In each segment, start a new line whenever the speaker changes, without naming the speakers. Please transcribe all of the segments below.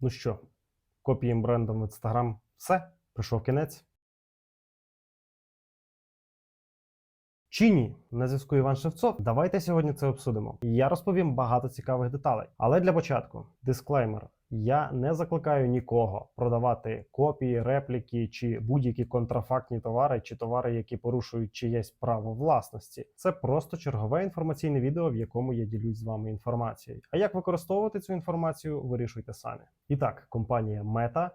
Ну що, копієм брендом в Instagram все, прийшов кінець. Чи ні? На зв'язку Іван Шевцов. Давайте сьогодні це обсудимо. Я розповім багато цікавих деталей. Але для початку дисклеймер. Я не закликаю нікого продавати копії, репліки чи будь-які контрафактні товари чи товари, які порушують чиєсь право власності. Це просто чергове інформаційне відео, в якому я ділюсь з вами інформацією. А як використовувати цю інформацію, вирішуйте самі. І так, компанія Meta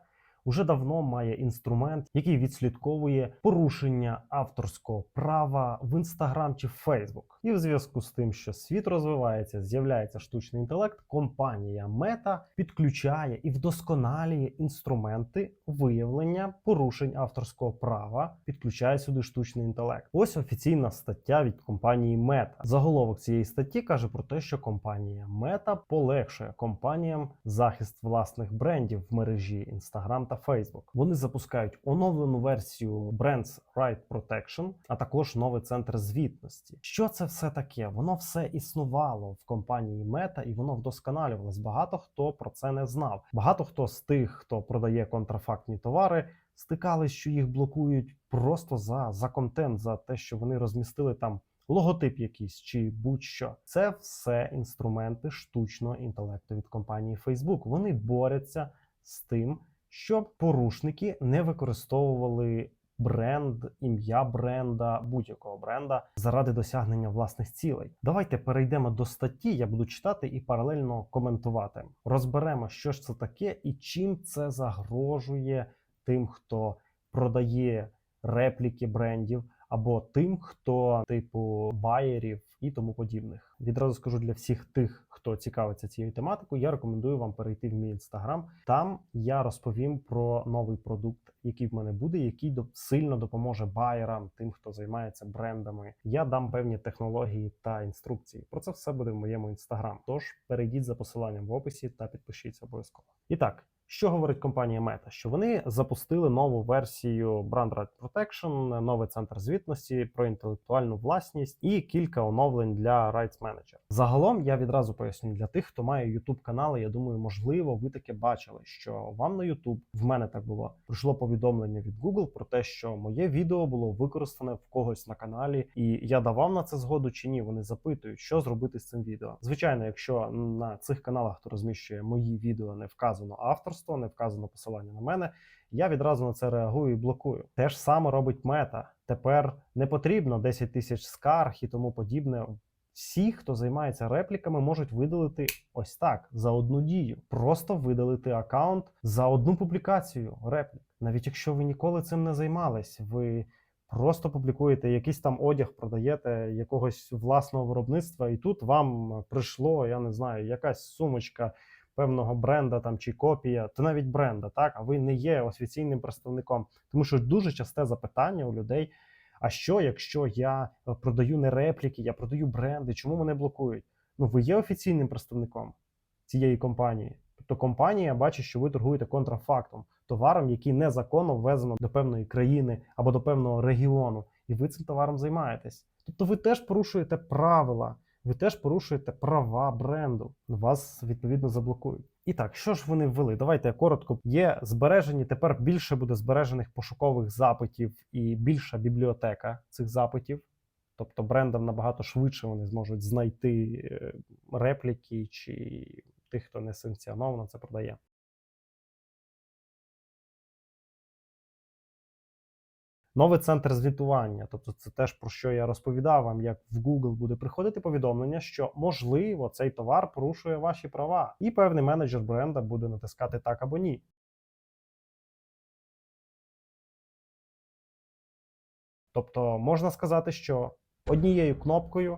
уже давно має інструмент, який відслідковує порушення авторського права в Instagram чи Facebook. І в зв'язку з тим, що світ розвивається, з'являється штучний інтелект, компанія Meta підключає і вдосконалює інструменти виявлення порушень авторського права, підключає сюди штучний інтелект. Ось офіційна стаття від компанії Meta. Заголовок цієї статті каже про те, що компанія Meta полегшує компаніям захист власних брендів в мережі Instagram та Facebook. Вони запускають оновлену версію Brands Right Protection, а також новий центр звітності. Що це все таке? Воно все існувало в компанії Meta і воно вдосконалювалось. Багато хто про це не знав. Багато хто з тих, хто продає контрафактні товари, стикались, що їх блокують просто за, за контент, за те, що вони розмістили там. Логотип якийсь чи будь-що це все інструменти штучного інтелекту від компанії Facebook. Вони борються з тим, щоб порушники не використовували бренд, ім'я бренда, будь-якого бренда заради досягнення власних цілей. Давайте перейдемо до статті. Я буду читати і паралельно коментувати. Розберемо, що ж це таке і чим це загрожує тим, хто продає репліки брендів, або тим, хто типу байерів і тому подібних. Відразу скажу для всіх тих, хто цікавиться цією тематикою, я рекомендую вам перейти в мій інстаграм. Там я розповім про новий продукт, який в мене буде, який сильно допоможе байерам, тим, хто займається брендами. Я дам певні технології та інструкції. Про це все буде в моєму інстаграм. Тож перейдіть за посиланням в описі та підпишіться обов'язково. І так. Що говорить компанія Meta? Що вони запустили нову версію Brand Right Protection, новий центр звітності про інтелектуальну власність і кілька оновлень для Rights Manager. Загалом я відразу поясню для тих, хто має YouTube канали. Я думаю, можливо, ви таке бачили, що вам на YouTube, в мене так було, прийшло повідомлення від Google про те, що моє відео було використане в когось на каналі, і я давав на це згоду чи ні. Вони запитують, що зробити з цим відео. Звичайно, якщо на цих каналах, хто розміщує мої відео, не вказано авторство, не вказано посилання на мене. Я відразу на це реагую і блокую. Те ж саме робить мета. Тепер не потрібно 10 тисяч скарг і тому подібне. Всі, хто займається репліками, можуть видалити ось так за одну дію. Просто видалити аккаунт за одну публікацію реплік. Навіть якщо ви ніколи цим не займались, ви просто публікуєте якийсь там одяг, продаєте якогось власного виробництва, і тут вам прийшло, я не знаю, якась сумочка певного бренда там чи копія, то навіть бренда, так а ви не є офіційним представником, тому що дуже часте запитання у людей. А що, якщо я е, продаю не репліки, я продаю бренди? Чому мене блокують? Ну, ви є офіційним представником цієї компанії. Тобто компанія бачить, що ви торгуєте контрафактом, товаром, який незаконно ввезено до певної країни або до певного регіону, і ви цим товаром займаєтесь. Тобто ви теж порушуєте правила, ви теж порушуєте права бренду. Вас відповідно заблокують. І так, що ж вони ввели? Давайте коротко. Є збережені. Тепер більше буде збережених пошукових запитів і більша бібліотека цих запитів. Тобто брендам набагато швидше вони зможуть знайти е, репліки чи тих, хто не санкціоновано це продає. Новий центр звітування, тобто це теж про що я розповідав вам, як в Google буде приходити повідомлення, що можливо цей товар порушує ваші права, і певний менеджер бренда буде натискати так або ні. Тобто можна сказати, що однією кнопкою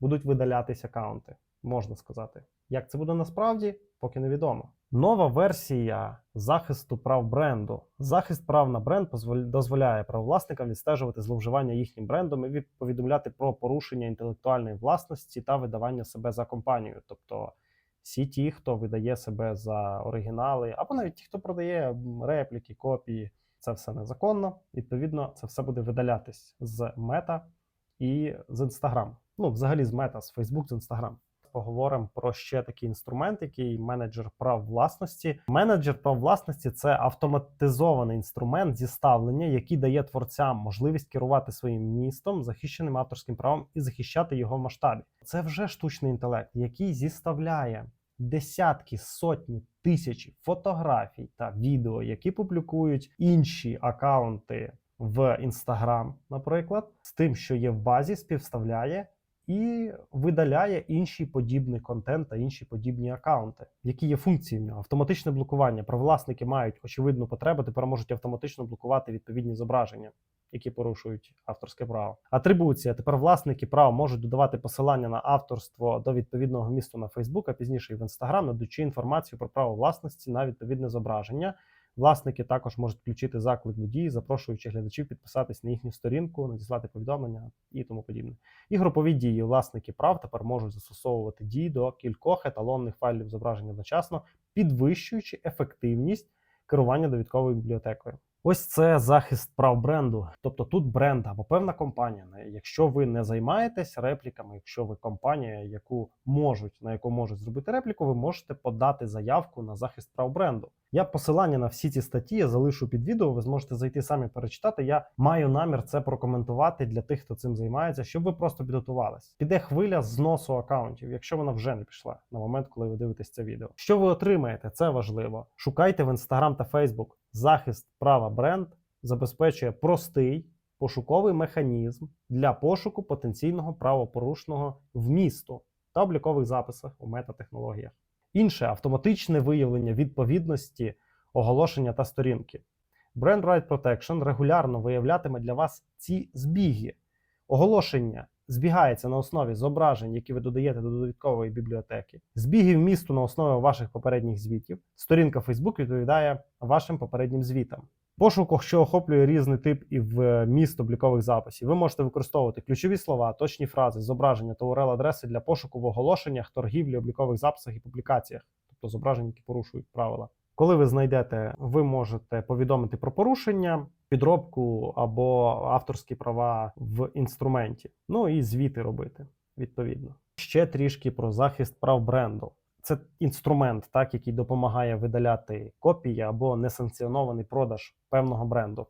будуть видалятись аккаунти. Можна сказати. Як це буде насправді, поки невідомо. Нова версія захисту прав бренду. Захист прав на бренд дозволяє правовласникам відстежувати зловживання їхнім брендом і від- повідомляти про порушення інтелектуальної власності та видавання себе за компанію. Тобто всі ті, хто видає себе за оригінали, або навіть ті, хто продає репліки, копії, це все незаконно. Відповідно, це все буде видалятись з мета і з Instagram. Ну, взагалі з мета, з Facebook, з Instagram. Поговоримо про ще такий інструмент, який менеджер прав власності. Менеджер прав власності це автоматизований інструмент зіставлення, який дає творцям можливість керувати своїм містом, захищеним авторським правом і захищати його в масштабі. Це вже штучний інтелект, який зіставляє десятки, сотні, тисячі фотографій та відео, які публікують інші акаунти в Instagram, наприклад, з тим, що є в базі, співставляє і видаляє інший подібний контент та інші подібні акаунти. Які є нього? Автоматичне блокування. Правовласники мають очевидну потребу, тепер можуть автоматично блокувати відповідні зображення. Які порушують авторське право. Атрибуція. Тепер власники прав можуть додавати посилання на авторство до відповідного місту на Facebook, а пізніше і в Instagram, надаючи інформацію про право власності на відповідне зображення. Власники також можуть включити заклик до дії, запрошуючи глядачів підписатись на їхню сторінку, надіслати повідомлення і тому подібне. І групові дії власники прав тепер можуть застосовувати дії до кількох еталонних файлів зображення одночасно, підвищуючи ефективність керування довідковою бібліотекою. Ось це захист прав бренду. Тобто тут бренд або певна компанія. Якщо ви не займаєтесь репліками, якщо ви компанія, яку можуть на яку можуть зробити репліку, ви можете подати заявку на захист прав бренду. Я посилання на всі ці статті я залишу під відео. Ви зможете зайти самі перечитати. Я маю намір це прокоментувати для тих, хто цим займається, щоб ви просто підготувались. Піде хвиля зносу акаунтів, якщо вона вже не пішла на момент, коли ви дивитесь це відео. Що ви отримаєте? Це важливо. Шукайте в Instagram та Facebook. Захист права бренд забезпечує простий пошуковий механізм для пошуку потенційного правопорушного вмісту та облікових записах у метатехнологіях. Інше автоматичне виявлення відповідності оголошення та сторінки. Brand Right Protection регулярно виявлятиме для вас ці збіги. Оголошення збігається на основі зображень, які ви додаєте до довідкової бібліотеки, збігів місту на основі ваших попередніх звітів. Сторінка Facebook відповідає вашим попереднім звітам. Пошук, що охоплює різний тип і в міст облікових записів, ви можете використовувати ключові слова, точні фрази, зображення та URL-адреси для пошуку в оголошеннях, торгівлі, облікових записах і публікаціях, тобто зображень, які порушують правила. Коли ви знайдете, ви можете повідомити про порушення, підробку або авторські права в інструменті. Ну і звіти робити відповідно. Ще трішки про захист прав бренду. Це інструмент, так, який допомагає видаляти копії або несанкціонований продаж певного бренду,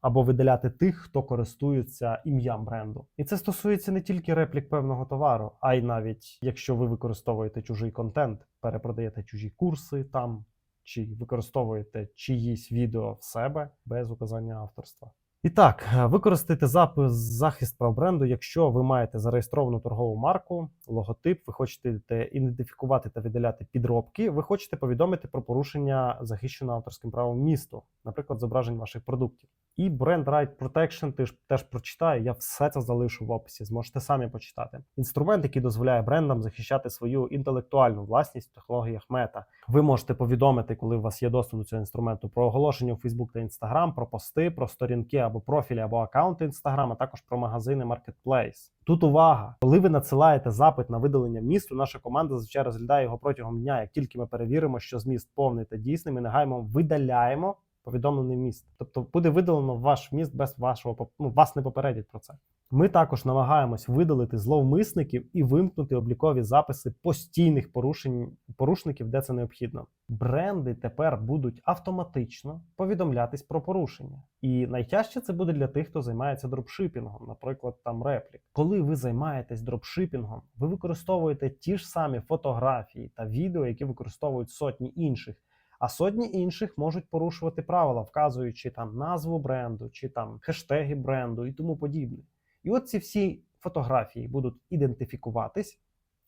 або видаляти тих, хто користується ім'ям бренду. І це стосується не тільки реплік певного товару, а й навіть якщо ви використовуєте чужий контент, перепродаєте чужі курси там, чи використовуєте чиїсь відео в себе без указання авторства. І так, е, використайте запис захист прав бренду, якщо ви маєте зареєстровану торгову марку, логотип, ви хочете ідентифікувати та віддаляти підробки, ви хочете повідомити про порушення захищеного авторським правом місту, наприклад, зображень ваших продуктів. І Brand Right Protection теж, теж прочитаю, я все це залишу в описі, зможете самі почитати. Інструмент, який дозволяє брендам захищати свою інтелектуальну власність в технологіях мета. Ви можете повідомити, коли у вас є доступ до цього інструменту, про оголошення у Facebook та Instagram, про пости, про сторінки або профілі, або аккаунти Instagram, а також про магазини Marketplace. Тут увага, коли ви надсилаєте запит на видалення місту, наша команда зазвичай розглядає його протягом дня. Як тільки ми перевіримо, що зміст повний та дійсний, ми негайно видаляємо повідомлений міст. Тобто буде видалено ваш міст без вашого ну, вас не попередять про це. Ми також намагаємось видалити зловмисників і вимкнути облікові записи постійних порушень порушників, де це необхідно. Бренди тепер будуть автоматично повідомлятись про порушення. І найтяжче це буде для тих, хто займається дропшипінгом, наприклад, там реплік. Коли ви займаєтесь дропшипінгом, ви використовуєте ті ж самі фотографії та відео, які використовують сотні інших. А сотні інших можуть порушувати правила, вказуючи там назву бренду чи там хештеги бренду і тому подібне. І от ці всі фотографії будуть ідентифікуватись,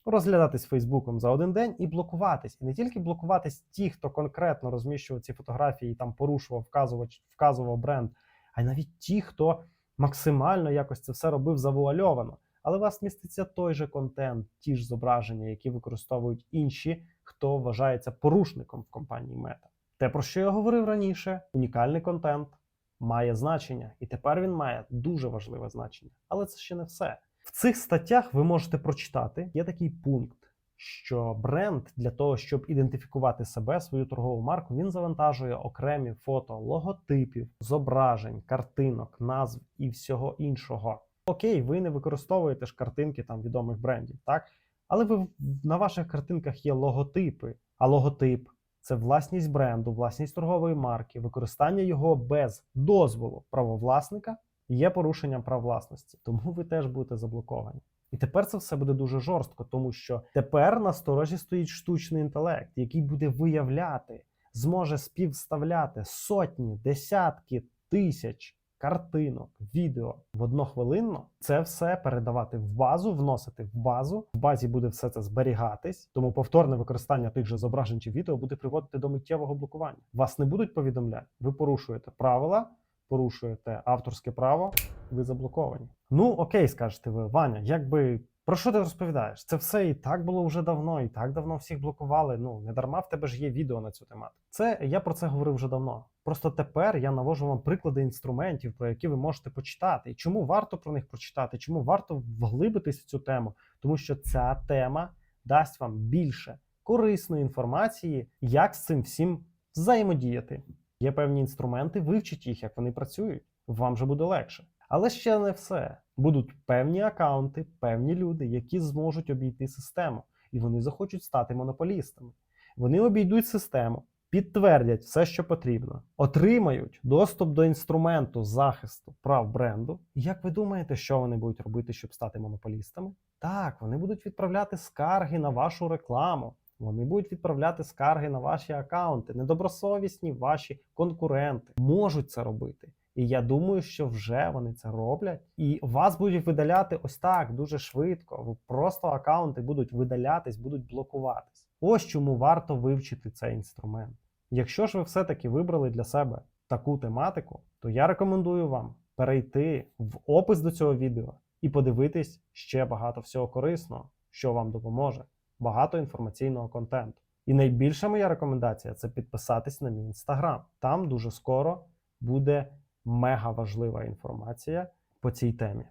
розглядатись Фейсбуком за один день і блокуватись. І не тільки блокуватись ті, хто конкретно розміщував ці фотографії і там порушував, вказував, вказував бренд, а й навіть ті, хто максимально якось це все робив завуальовано. Але у вас міститься той же контент, ті ж зображення, які використовують інші, хто вважається порушником в компанії Мета. Те, про що я говорив раніше, унікальний контент має значення, і тепер він має дуже важливе значення. Але це ще не все. В цих статтях ви можете прочитати, є такий пункт, що бренд для того, щоб ідентифікувати себе, свою торгову марку, він завантажує окремі фото логотипів, зображень, картинок, назв і всього іншого. Окей, ви не використовуєте ж картинки там відомих брендів, так? Але ви на ваших картинках є логотипи, а логотип це власність бренду, власність торгової марки, використання його без дозволу правовласника є порушенням прав власності. Тому ви теж будете заблоковані. І тепер це все буде дуже жорстко, тому що тепер на сторожі стоїть штучний інтелект, який буде виявляти, зможе співставляти сотні, десятки тисяч картинок, відео в однохвилинно. Це все передавати в базу, вносити в базу. В базі буде все це зберігатись, тому повторне використання тих же зображень чи відео буде приводити до миттєвого блокування. Вас не будуть повідомляти, ви порушуєте правила, порушуєте авторське право, ви заблоковані. Ну окей, скажете ви, Ваня, якби. Про що ти розповідаєш? Це все і так було вже давно, і так давно всіх блокували. Ну не дарма в тебе ж є відео на цю тематику. Це я про це говорив вже давно. Просто тепер я навожу вам приклади інструментів, про які ви можете почитати. І чому варто про них прочитати? Чому варто вглибитись в цю тему? Тому що ця тема дасть вам більше корисної інформації, як з цим всім взаємодіяти. Є певні інструменти, вивчіть їх, як вони працюють. Вам же буде легше. Але ще не все. Будуть певні акаунти, певні люди, які зможуть обійти систему, і вони захочуть стати монополістами. Вони обійдуть систему, підтвердять все, що потрібно, отримають доступ до інструменту захисту прав бренду. Як ви думаєте, що вони будуть робити, щоб стати монополістами? Так, вони будуть відправляти скарги на вашу рекламу. Вони будуть відправляти скарги на ваші акаунти. Недобросовісні ваші конкуренти можуть це робити. І я думаю, що вже вони це роблять, і вас будуть видаляти ось так дуже швидко. Ви Просто акаунти будуть видалятись, будуть блокуватись. Ось чому варто вивчити цей інструмент. Якщо ж ви все-таки вибрали для себе таку тематику, то я рекомендую вам перейти в опис до цього відео і подивитись ще багато всього корисного, що вам допоможе, багато інформаційного контенту. І найбільша моя рекомендація це підписатись на мій інстаграм. Там дуже скоро буде мега важлива інформація по цій темі.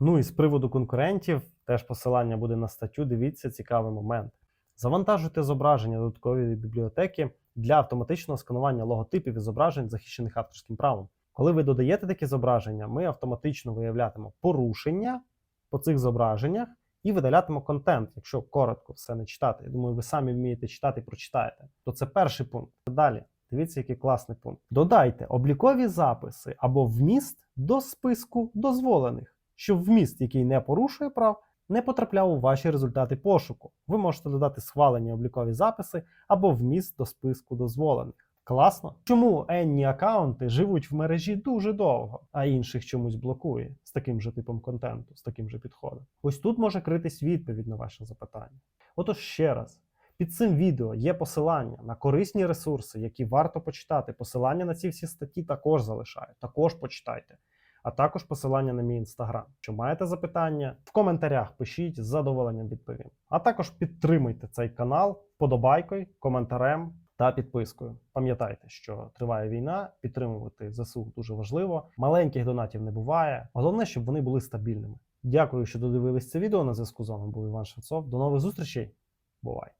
Ну і з приводу конкурентів, теж посилання буде на статтю. Дивіться цікавий момент. Завантажуйте зображення додаткової бібліотеки для автоматичного сканування логотипів і зображень, захищених авторським правом. Коли ви додаєте такі зображення, ми автоматично виявлятимо порушення по цих зображеннях і видалятимо контент, якщо коротко все не читати. Я думаю, ви самі вмієте читати і прочитаєте. То це перший пункт. Далі. Дивіться, який класний пункт. Додайте облікові записи або вміст до списку дозволених, щоб вміст, який не порушує прав, не потрапляв у ваші результати пошуку. Ви можете додати схвалені облікові записи або вміст до списку дозволених. Класно. Чому енні аккаунти живуть в мережі дуже довго, а інших чомусь блокує з таким же типом контенту, з таким же підходом? Ось тут може критись відповідь на ваше запитання. Отож ще раз. Під цим відео є посилання на корисні ресурси, які варто почитати. Посилання на ці всі статті також залишаю. Також почитайте. А також посилання на мій інстаграм. Якщо маєте запитання, в коментарях пишіть з задоволенням відповім. А також підтримуйте цей канал вподобайкою, коментарем та підпискою. Пам'ятайте, що триває війна, підтримувати ЗСУ дуже важливо. Маленьких донатів не буває. Головне, щоб вони були стабільними. Дякую, що додивились це відео. На зв'язку з вами був Іван Шевцов. До нових зустрічей. Бувайте!